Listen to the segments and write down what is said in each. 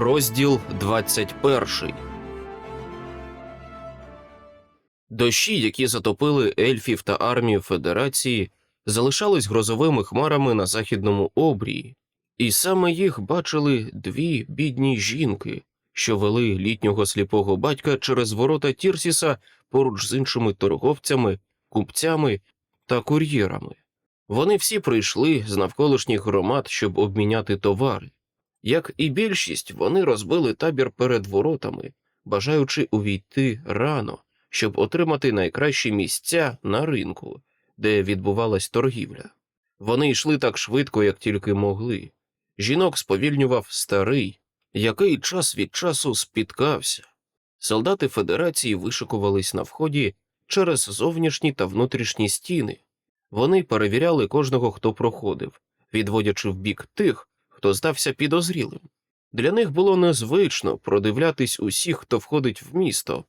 Розділ 21 Дощі, які затопили ельфів та армію Федерації, залишались грозовими хмарами на західному обрії, і саме їх бачили дві бідні жінки, що вели літнього сліпого батька через ворота Тірсіса поруч з іншими торговцями, купцями та кур'єрами. Вони всі прийшли з навколишніх громад, щоб обміняти товари. Як і більшість, вони розбили табір перед воротами, бажаючи увійти рано, щоб отримати найкращі місця на ринку, де відбувалась торгівля. Вони йшли так швидко, як тільки могли. Жінок сповільнював старий, який час від часу спіткався. Солдати Федерації вишикувались на вході через зовнішні та внутрішні стіни. Вони перевіряли кожного, хто проходив, відводячи в бік тих, хто здався підозрілим. Для них було незвично продивлятись усіх, хто входить в місто,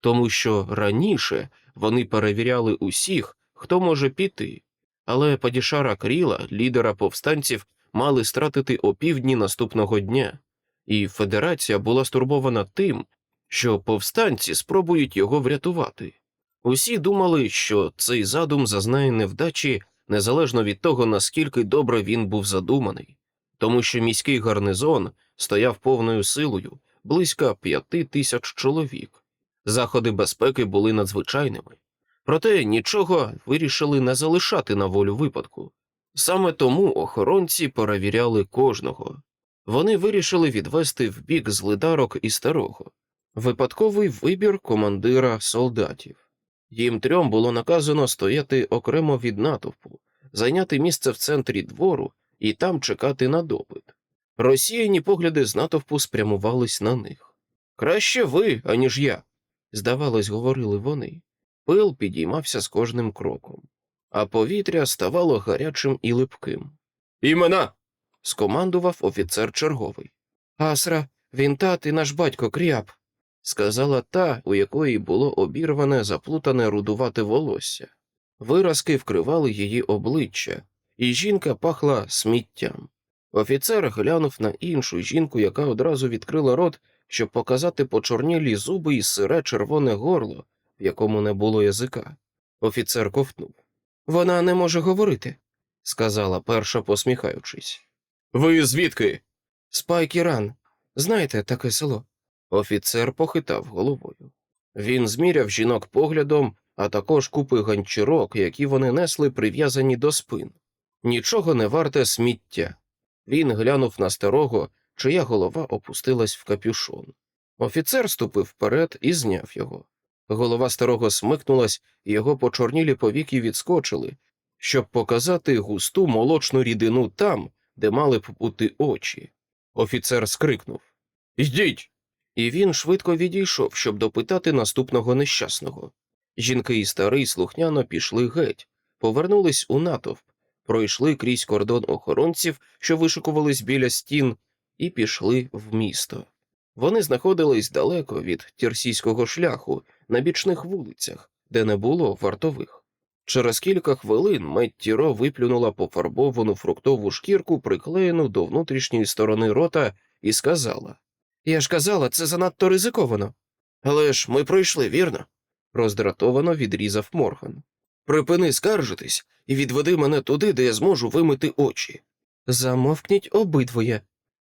тому що раніше вони перевіряли усіх, хто може піти, але Падішара Кріла, лідера повстанців, мали стратити опівдні наступного дня, і Федерація була стурбована тим, що повстанці спробують його врятувати. Усі думали, що цей задум зазнає невдачі незалежно від того, наскільки добре він був задуманий, тому що міський гарнизон стояв повною силою близько п'яти тисяч чоловік. Заходи безпеки були надзвичайними, проте нічого вирішили не залишати на волю випадку. Саме тому охоронці перевіряли кожного. Вони вирішили відвести в бік злидарок і старого. Випадковий вибір командира солдатів. Їм трьом було наказано стояти окремо від натовпу, зайняти місце в центрі двору і там чекати на допит. Розсіяні погляди з натовпу спрямувались на них. Краще ви, аніж я, здавалось, говорили вони. Пил підіймався з кожним кроком, а повітря ставало гарячим і липким. Імена. скомандував офіцер черговий. Асра, він тат і наш батько Кріап, сказала та, у якої було обірване, заплутане рудувате волосся. Виразки вкривали її обличчя, і жінка пахла сміттям. Офіцер глянув на іншу жінку, яка одразу відкрила рот, щоб показати почорнілі зуби і сире червоне горло, в якому не було язика. Офіцер ковтнув. Вона не може говорити, сказала перша, посміхаючись. Ви звідки? Спайкіран. Знаєте таке село? Офіцер похитав головою. Він зміряв жінок поглядом, а також купи ганчірок, які вони несли прив'язані до спин. Нічого не варте сміття. Він глянув на старого, чия голова опустилась в капюшон. Офіцер ступив вперед і зняв його. Голова старого смикнулась, і його почорнілі повіки відскочили, щоб показати густу молочну рідину там, де мали б бути очі. Офіцер скрикнув Йдіть! І він швидко відійшов, щоб допитати наступного нещасного. Жінки і старий слухняно пішли геть, повернулись у натовп, пройшли крізь кордон охоронців, що вишикувались біля стін, і пішли в місто. Вони знаходились далеко від тірсійського шляху, на бічних вулицях, де не було вартових. Через кілька хвилин Меттіро виплюнула пофарбовану фруктову шкірку, приклеєну до внутрішньої сторони рота, і сказала Я ж казала, це занадто ризиковано. Але ж ми пройшли, вірно? роздратовано відрізав Морган. Припини скаржитись і відведи мене туди, де я зможу вимити очі. Замовкніть обидвоє,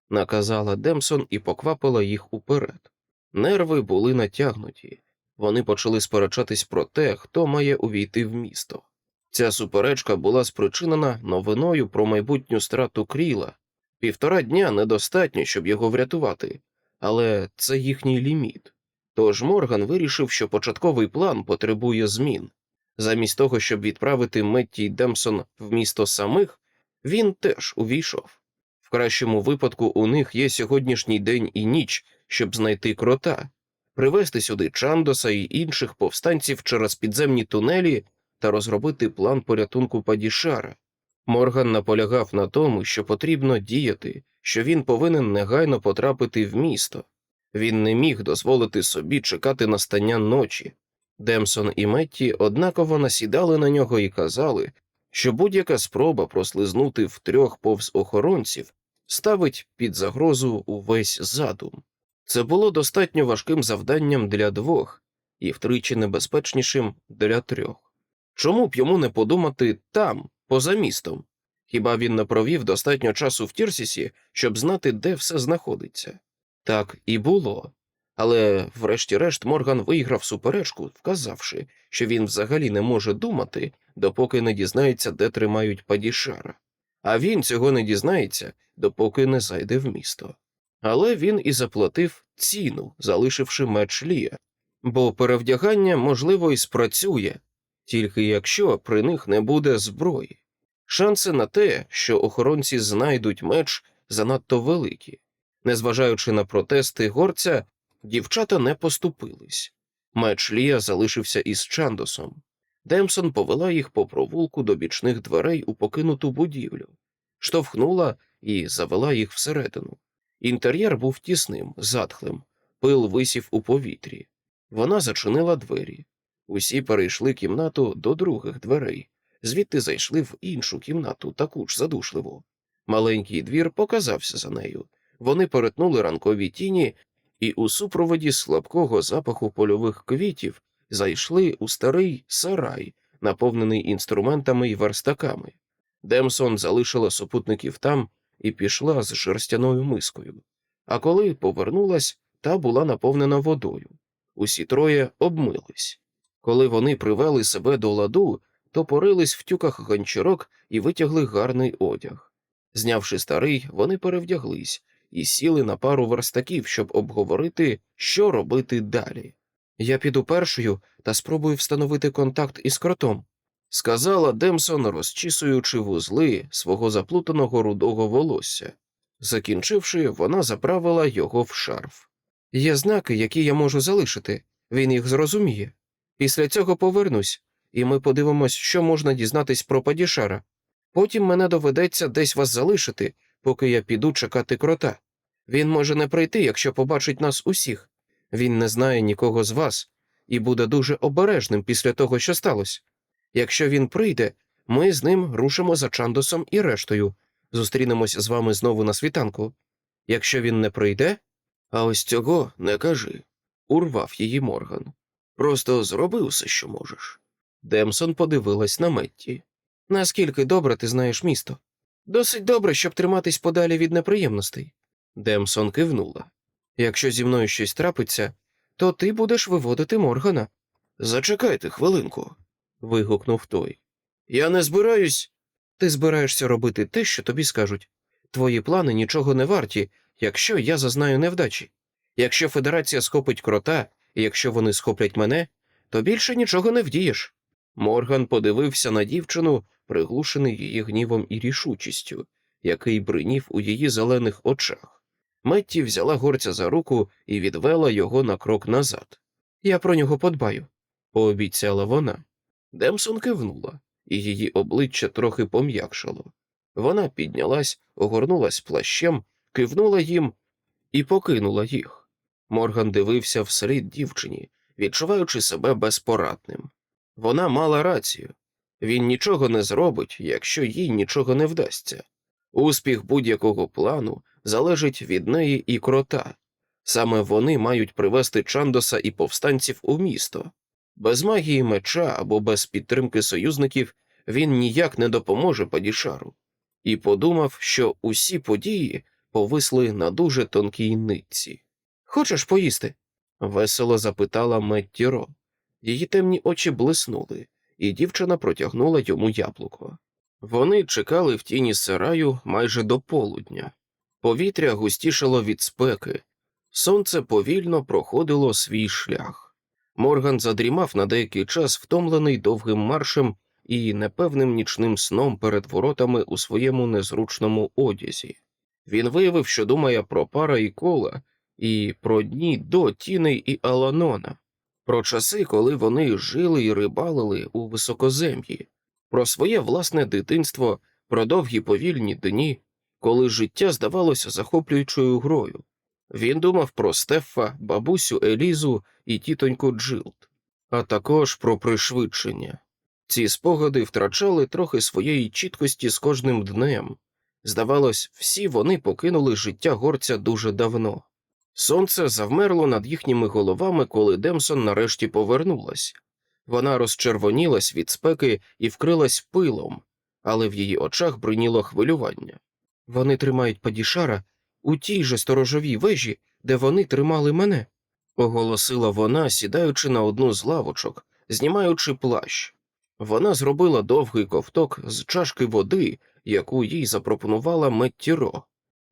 наказала Демсон і поквапила їх уперед. Нерви були натягнуті. Вони почали сперечатись про те, хто має увійти в місто. Ця суперечка була спричинена новиною про майбутню страту кріла. Півтора дня недостатньо, щоб його врятувати, але це їхній ліміт. Тож Морган вирішив, що початковий план потребує змін. Замість того, щоб відправити Метті й Демсон в місто самих, він теж увійшов. В кращому випадку у них є сьогоднішній день і ніч, щоб знайти крота, привезти сюди Чандоса і інших повстанців через підземні тунелі та розробити план порятунку Падішара. Морган наполягав на тому, що потрібно діяти, що він повинен негайно потрапити в місто. Він не міг дозволити собі чекати настання ночі. Демсон і Метті однаково насідали на нього і казали, що будь-яка спроба прослизнути втрьох повз охоронців ставить під загрозу увесь задум. Це було достатньо важким завданням для двох і втричі небезпечнішим для трьох. Чому б йому не подумати там, поза містом? Хіба він не провів достатньо часу в Тірсісі, щоб знати, де все знаходиться? Так і було. Але, врешті-решт, Морган виграв суперечку, вказавши, що він взагалі не може думати, допоки не дізнається, де тримають падішара. А він цього не дізнається, допоки не зайде в місто. Але він і заплатив ціну, залишивши меч Лія, бо перевдягання, можливо, і спрацює, тільки якщо при них не буде зброї. Шанси на те, що охоронці знайдуть меч, занадто великі. Незважаючи на протести горця, дівчата не поступились. Меч Лія залишився із Чандосом. Демсон повела їх по провулку до бічних дверей у покинуту будівлю, штовхнула і завела їх всередину. Інтер'єр був тісним, затхлим, пил висів у повітрі. Вона зачинила двері. Усі перейшли кімнату до других дверей, звідти зайшли в іншу кімнату, таку ж задушливу. Маленький двір показався за нею. Вони перетнули ранкові тіні і у супроводі слабкого запаху польових квітів зайшли у старий сарай, наповнений інструментами й верстаками. Демсон залишила супутників там і пішла з шерстяною мискою. А коли повернулась, та була наповнена водою. Усі троє обмились. Коли вони привели себе до ладу, то порились в тюках гончарок і витягли гарний одяг. Знявши старий, вони перевдяглись і сіли на пару верстаків, щоб обговорити, що робити далі. Я піду першою та спробую встановити контакт із кротом, сказала Демсон, розчісуючи вузли свого заплутаного рудого волосся. Закінчивши, вона заправила його в шарф. Є знаки, які я можу залишити, він їх зрозуміє. Після цього повернусь, і ми подивимось, що можна дізнатись про падішара. Потім мене доведеться десь вас залишити, поки я піду чекати крота. Він може не прийти, якщо побачить нас усіх. Він не знає нікого з вас і буде дуже обережним після того, що сталося. Якщо він прийде, ми з ним рушимо за Чандосом і рештою, зустрінемось з вами знову на світанку. Якщо він не прийде, а ось цього не кажи, урвав її Морган. Просто зроби усе, що можеш. Демсон подивилась на Метті. Наскільки добре ти знаєш місто? Досить добре, щоб триматись подалі від неприємностей. Демсон кивнула. Якщо зі мною щось трапиться, то ти будеш виводити Моргана. Зачекайте хвилинку. вигукнув той. Я не збираюсь. Ти збираєшся робити те, що тобі скажуть. Твої плани нічого не варті, якщо я зазнаю невдачі. Якщо Федерація схопить крота, і якщо вони схоплять мене, то більше нічого не вдієш. Морган подивився на дівчину, приглушений її гнівом і рішучістю, який бринів у її зелених очах. Метті взяла горця за руку і відвела його на крок назад. Я про нього подбаю, пообіцяла вона. Демсон кивнула, і її обличчя трохи пом'якшало. Вона піднялась, огорнулась плащем, кивнула їм і покинула їх. Морган дивився вслід дівчині, відчуваючи себе безпорадним. Вона мала рацію він нічого не зробить, якщо їй нічого не вдасться. Успіх будь-якого плану залежить від неї і крота. Саме вони мають привести Чандоса і повстанців у місто. Без магії меча або без підтримки союзників він ніяк не допоможе Падішару. І подумав, що усі події повисли на дуже тонкій нитці. Хочеш поїсти? весело запитала Метті Ро. Її темні очі блиснули, і дівчина протягнула йому яблуко. Вони чекали в тіні сараю майже до полудня. Повітря густішало від спеки, сонце повільно проходило свій шлях. Морган задрімав на деякий час, втомлений довгим маршем і непевним нічним сном перед воротами у своєму незручному одязі. Він виявив, що думає про пара і кола, і про дні до тіней і Аланона, про часи, коли вони жили і рибалили у високозем'ї, про своє власне дитинство, про довгі повільні дні, коли життя здавалося захоплюючою грою. Він думав про Стефа, бабусю Елізу і тітоньку Джилд, а також про пришвидшення. Ці спогади втрачали трохи своєї чіткості з кожним днем, Здавалось, всі вони покинули життя горця дуже давно. Сонце завмерло над їхніми головами, коли Демсон нарешті повернулась. Вона розчервонілась від спеки і вкрилась пилом, але в її очах бриніло хвилювання. Вони тримають падішара у тій же сторожовій вежі, де вони тримали мене, оголосила вона, сідаючи на одну з лавочок, знімаючи плащ. Вона зробила довгий ковток з чашки води, яку їй запропонувала Меттіро.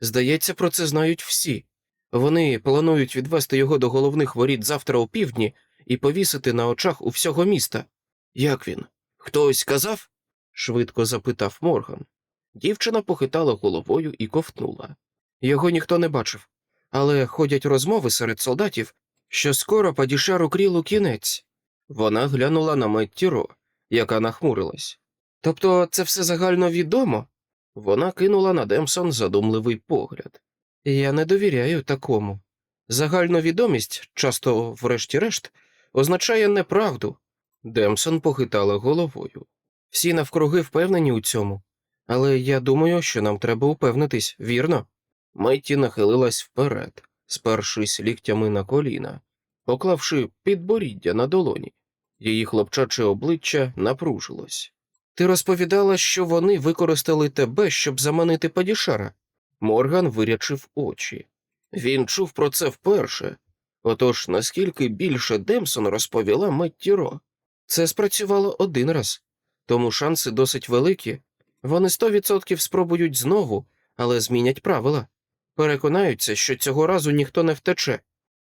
Здається, про це знають всі. Вони планують відвести його до головних воріт завтра у півдні і повісити на очах у всього міста. Як він? Хтось казав? швидко запитав Морган. Дівчина похитала головою і ковтнула. Його ніхто не бачив, але ходять розмови серед солдатів, що скоро падішару крілу кінець. Вона глянула на Меттіро, яка нахмурилась. Тобто це все загально відомо? Вона кинула на Демсон задумливий погляд. Я не довіряю такому. Загальновідомість, часто, врешті-решт, означає неправду. Демсон похитала головою. Всі навкруги впевнені у цьому, але я думаю, що нам треба упевнитись, вірно? Метті нахилилась вперед, спершись ліктями на коліна, поклавши підборіддя на долоні. Її хлопчаче обличчя напружилось. Ти розповідала, що вони використали тебе, щоб заманити падішара. Морган вирячив очі. Він чув про це вперше. Отож, наскільки більше Демсон розповіла Меттіро. Це спрацювало один раз, тому шанси досить великі. Вони сто відсотків спробують знову, але змінять правила. Переконаються, що цього разу ніхто не втече.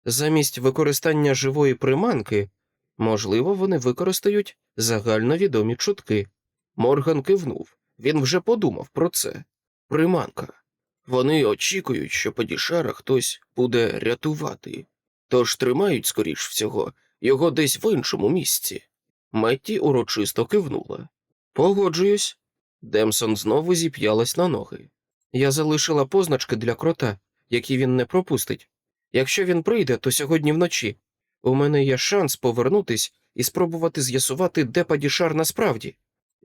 Замість використання живої приманки, можливо, вони використають загальновідомі чутки. Морган кивнув. Він вже подумав про це. Приманка. Вони очікують, що Падішара хтось буде рятувати, тож тримають, скоріш всього, його десь в іншому місці. Метті урочисто кивнула. Погоджуюсь. Демсон знову зіп'ялась на ноги. Я залишила позначки для крота, які він не пропустить. Якщо він прийде, то сьогодні вночі. У мене є шанс повернутись і спробувати з'ясувати, де Падішар насправді.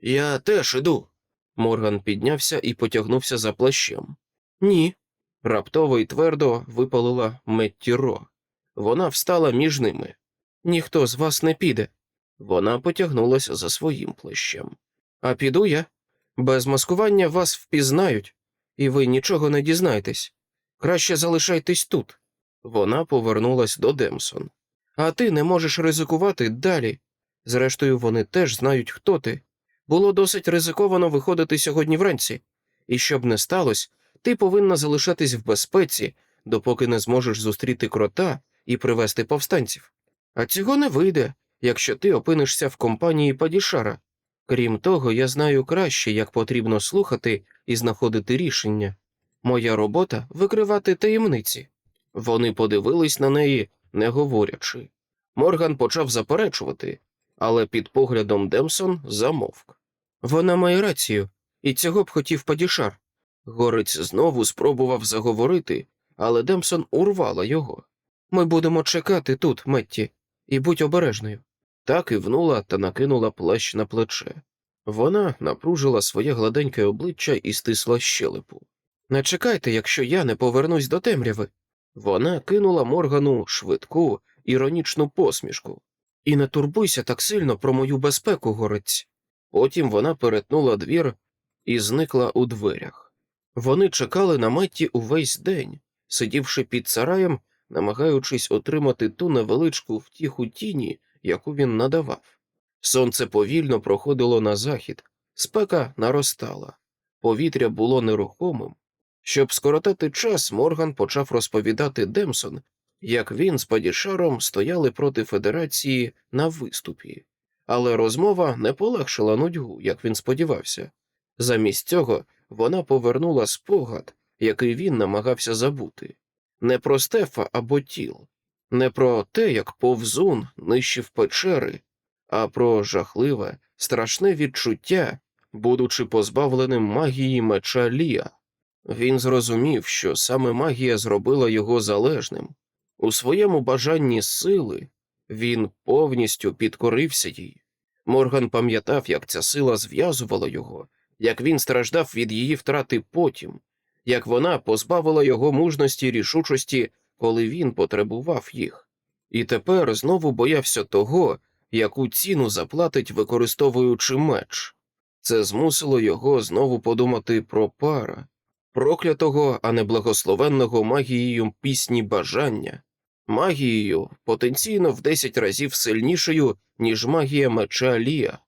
Я теж іду. Морган піднявся і потягнувся за плащем. Ні. Раптово і твердо випалила Метті Ро. Вона встала між ними. Ніхто з вас не піде. Вона потягнулася за своїм плащем. А піду я. Без маскування вас впізнають, і ви нічого не дізнаєтесь. Краще залишайтесь тут. Вона повернулась до Демсон. А ти не можеш ризикувати далі. Зрештою, вони теж знають, хто ти. Було досить ризиковано виходити сьогодні вранці, і щоб не сталося, ти повинна залишатись в безпеці, допоки не зможеш зустріти крота і привести повстанців. А цього не вийде, якщо ти опинишся в компанії Падішара. Крім того, я знаю краще, як потрібно слухати і знаходити рішення. Моя робота викривати таємниці. Вони подивились на неї, не говорячи. Морган почав заперечувати, але під поглядом Демсон замовк. Вона має рацію, і цього б хотів Падішар. Горець знову спробував заговорити, але Демсон урвала його. Ми будемо чекати тут, Метті, і будь обережною. Та кивнула та накинула плащ на плече. Вона напружила своє гладеньке обличчя і стисла щелепу. Не чекайте, якщо я не повернусь до темряви. Вона кинула Моргану швидку, іронічну посмішку. І не турбуйся так сильно про мою безпеку, горець. Потім вона перетнула двір і зникла у дверях. Вони чекали на Метті увесь день, сидівши під сараєм, намагаючись отримати ту невеличку втіху тіні, яку він надавав. Сонце повільно проходило на захід, спека наростала, повітря було нерухомим. Щоб скоротати час, Морган почав розповідати Демсон, як він з Падішаром стояли проти Федерації на виступі, але розмова не полегшила нудьгу, як він сподівався. Замість цього вона повернула спогад, який він намагався забути, не про Стефа або тіл, не про те, як повзун нищив печери, а про жахливе, страшне відчуття, будучи позбавленим магії меча Лія. Він зрозумів, що саме магія зробила його залежним. У своєму бажанні сили він повністю підкорився їй. Морган пам'ятав, як ця сила зв'язувала його, як він страждав від її втрати потім, як вона позбавила його мужності й рішучості, коли він потребував їх, і тепер знову боявся того, яку ціну заплатить, використовуючи меч. Це змусило його знову подумати про пара, проклятого, а не благословенного магією пісні бажання, магією потенційно в десять разів сильнішою, ніж магія меча Лія,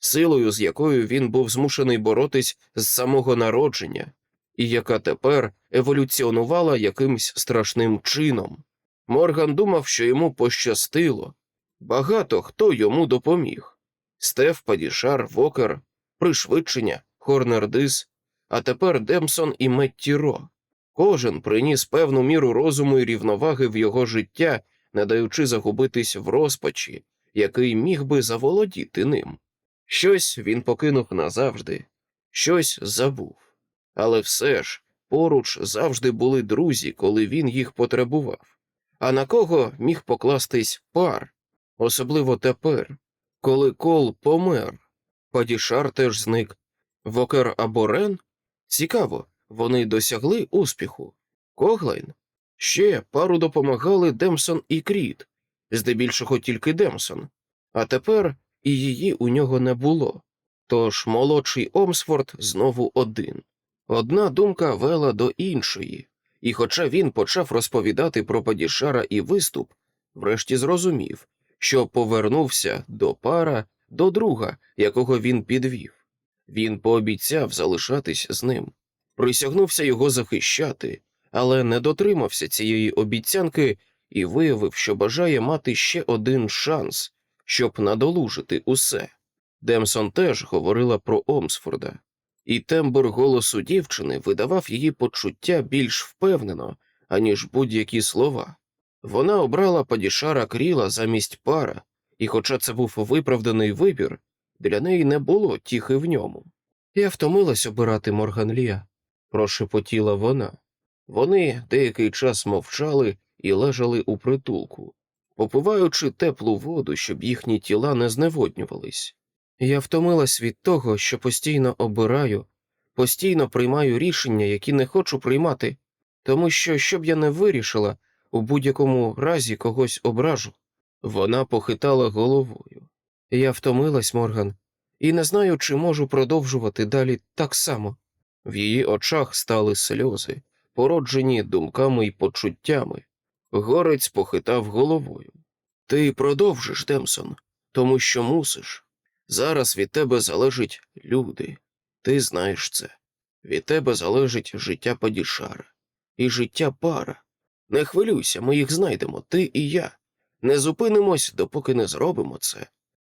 силою, з якою він був змушений боротись з самого народження, і яка тепер еволюціонувала якимсь страшним чином. Морган думав, що йому пощастило. Багато хто йому допоміг. Стеф, Падішар, Вокер, Пришвидшення, Хорнердис, а тепер Демсон і Метті Ро. Кожен приніс певну міру розуму і рівноваги в його життя, не даючи загубитись в розпачі, який міг би заволодіти ним. Щось він покинув назавжди, щось забув. Але все ж поруч завжди були друзі, коли він їх потребував. А на кого міг покластись пар, особливо тепер, коли кол помер. Падішар теж зник. Вокер або Рен? Цікаво, вони досягли успіху. Коглайн? Ще пару допомагали Демсон і Кріт, здебільшого тільки Демсон, а тепер і її у нього не було. Тож молодший Омсфорд знову один. Одна думка вела до іншої, і хоча він почав розповідати про Падішара і виступ, врешті зрозумів, що повернувся до пара, до друга, якого він підвів. Він пообіцяв залишатись з ним, присягнувся його захищати, але не дотримався цієї обіцянки і виявив, що бажає мати ще один шанс, щоб надолужити усе. Демсон теж говорила про Омсфорда, і тембр голосу дівчини видавав її почуття більш впевнено, аніж будь-які слова. Вона обрала падішара кріла замість пара, і, хоча це був виправданий вибір, для неї не було тіхи в ньому. Я втомилась обирати Морганлія, прошепотіла вона. Вони деякий час мовчали і лежали у притулку, попиваючи теплу воду, щоб їхні тіла не зневоднювались. Я втомилась від того, що постійно обираю, постійно приймаю рішення, які не хочу приймати, тому що, щоб я не вирішила, у будь-якому разі когось ображу. Вона похитала головою. Я втомилась, Морган, і не знаю, чи можу продовжувати далі так само. В її очах стали сльози, породжені думками й почуттями. Горець похитав головою. Ти продовжиш, Демсон, тому що мусиш. Зараз від тебе залежать люди. Ти знаєш це. Від тебе залежить життя Падішара і життя пара. Не хвилюйся, ми їх знайдемо, ти і я. Не зупинимось, допоки не зробимо це.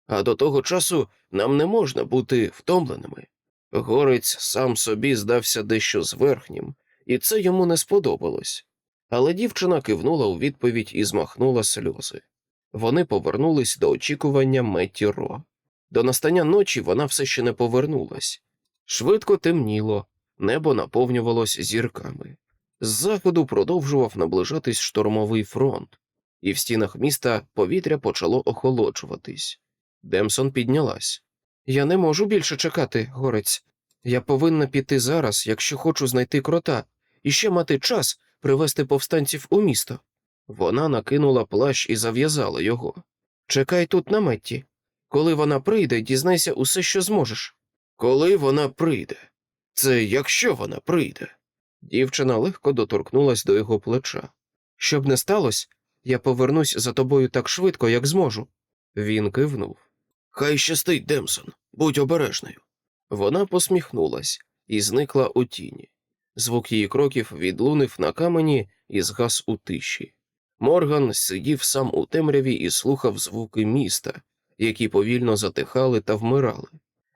А до того часу нам не можна бути втомленими. Горець сам собі здався дещо зверхнім, і це йому не сподобалось. Але дівчина кивнула у відповідь і змахнула сльози. Вони повернулись до очікування Метті Ро. До настання ночі вона все ще не повернулась. Швидко темніло, небо наповнювалось зірками. З заходу продовжував наближатись штормовий фронт, і в стінах міста повітря почало охолоджуватись. Демсон піднялась. Я не можу більше чекати, горець. Я повинна піти зараз, якщо хочу знайти крота, і ще мати час привезти повстанців у місто. Вона накинула плащ і зав'язала його. Чекай тут на Метті. Коли вона прийде, дізнайся усе, що зможеш. Коли вона прийде? Це якщо вона прийде. Дівчина легко доторкнулась до його плеча. Щоб не сталося, я повернусь за тобою так швидко, як зможу. Він кивнув. Хай щастить, Демсон, будь обережною. Вона посміхнулась і зникла у тіні. Звук її кроків відлунив на камені і згас у тиші. Морган сидів сам у темряві і слухав звуки міста, які повільно затихали та вмирали.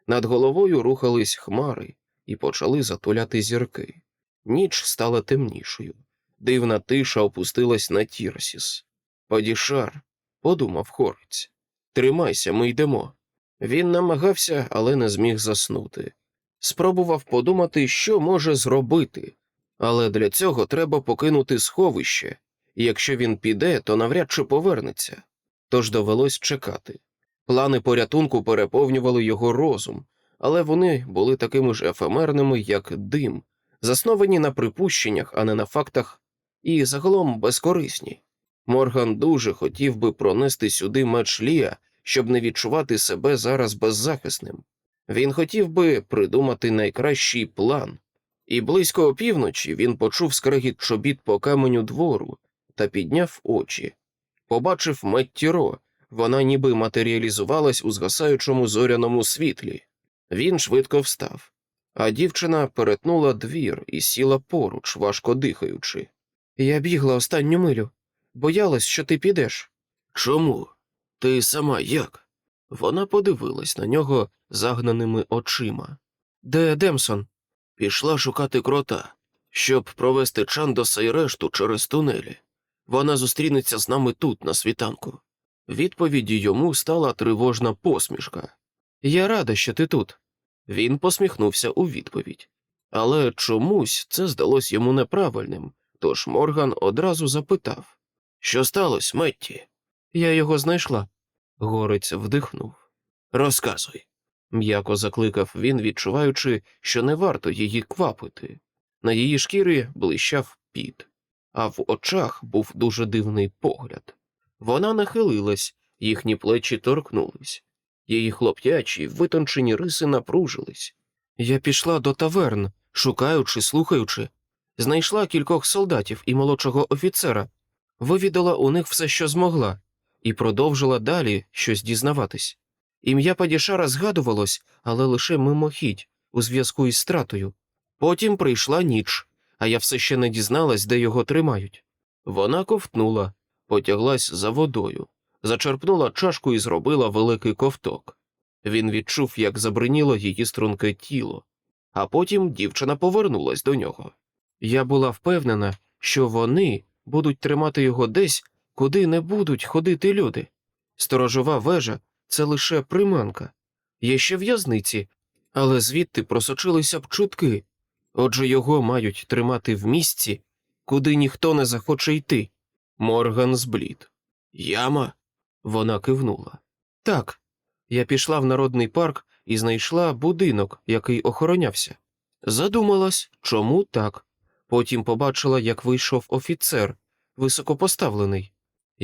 Над головою рухались хмари і почали затуляти зірки. Ніч стала темнішою. Дивна тиша опустилась на Тірсіс. Падішар, подумав хорець. Тримайся, ми йдемо. Він намагався, але не зміг заснути. Спробував подумати, що може зробити, але для цього треба покинути сховище, і якщо він піде, то навряд чи повернеться. Тож довелось чекати. Плани порятунку переповнювали його розум, але вони були такими ж ефемерними, як дим, засновані на припущеннях, а не на фактах, і загалом безкорисні. Морган дуже хотів би пронести сюди меч Лія, щоб не відчувати себе зараз беззахисним. Він хотів би придумати найкращий план, і близько опівночі він почув скрегіт чобіт по каменю двору та підняв очі. Побачив Метті Ро, вона ніби матеріалізувалась у згасаючому зоряному світлі. Він швидко встав, а дівчина перетнула двір і сіла поруч, важко дихаючи. Я бігла останню милю, боялась, що ти підеш. Чому? Ти сама як? Вона подивилась на нього загнаними очима. Де Демсон? Пішла шукати крота, щоб провести Чандоса і решту через тунелі. Вона зустрінеться з нами тут, на світанку. Відповіді йому стала тривожна посмішка. Я рада, що ти тут. Він посміхнувся у відповідь. Але чомусь це здалось йому неправильним, тож Морган одразу запитав Що сталося, Метті? Я його знайшла. Горець вдихнув. Розказуй. М'яко закликав він, відчуваючи, що не варто її квапити. На її шкірі блищав піт, а в очах був дуже дивний погляд. Вона нахилилась, їхні плечі торкнулись. Її хлоп'ячі, витончені риси напружились. Я пішла до таверн, шукаючи, слухаючи, знайшла кількох солдатів і молодшого офіцера, вивідала у них все, що змогла, і продовжила далі щось дізнаватись. Ім'я Падішара згадувалось, але лише мимохідь, у зв'язку із стратою. Потім прийшла ніч, а я все ще не дізналась, де його тримають. Вона ковтнула, потяглась за водою, зачерпнула чашку і зробила великий ковток. Він відчув, як забриніло її струнке тіло, а потім дівчина повернулась до нього. Я була впевнена, що вони будуть тримати його десь, куди не будуть ходити люди. Сторожова вежа це лише приманка. Є ще в'язниці, але звідти просочилися б чутки. Отже, його мають тримати в місці, куди ніхто не захоче йти. Морган зблід. Яма? Вона кивнула. Так. Я пішла в народний парк і знайшла будинок, який охоронявся. Задумалась, чому так. Потім побачила, як вийшов офіцер, високопоставлений.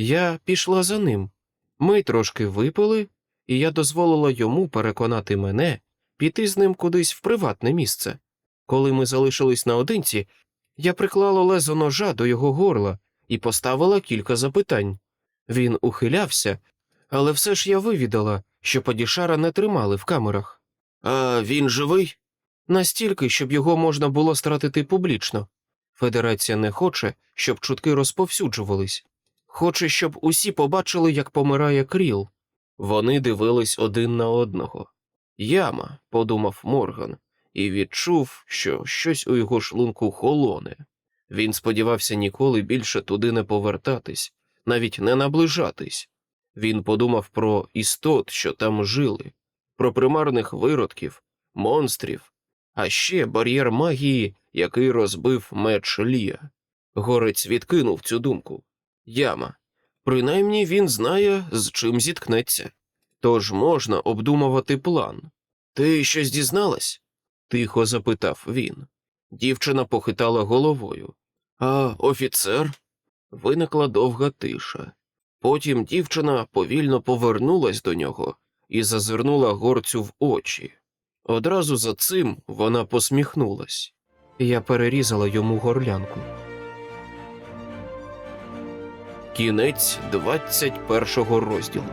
Я пішла за ним. Ми трошки випили, і я дозволила йому переконати мене піти з ним кудись в приватне місце. Коли ми залишились наодинці, я приклала лезо ножа до його горла і поставила кілька запитань. Він ухилявся, але все ж я вивідала, що Падішара не тримали в камерах. А він живий? Настільки, щоб його можна було стратити публічно. Федерація не хоче, щоб чутки розповсюджувались. Хоче, щоб усі побачили, як помирає кріл. Вони дивились один на одного. Яма, подумав Морган, і відчув, що щось у його шлунку холоне. Він сподівався ніколи більше туди не повертатись, навіть не наближатись. Він подумав про істот, що там жили, про примарних виродків, монстрів, а ще бар'єр магії, який розбив меч Лія. Горець відкинув цю думку. Яма. Принаймні він знає, з чим зіткнеться. Тож можна обдумувати план. Ти щось дізналась? тихо запитав він. Дівчина похитала головою. А офіцер? Виникла довга тиша. Потім дівчина повільно повернулась до нього і зазирнула горцю в очі. Одразу за цим вона посміхнулась. Я перерізала йому горлянку. Кінець 21 розділу.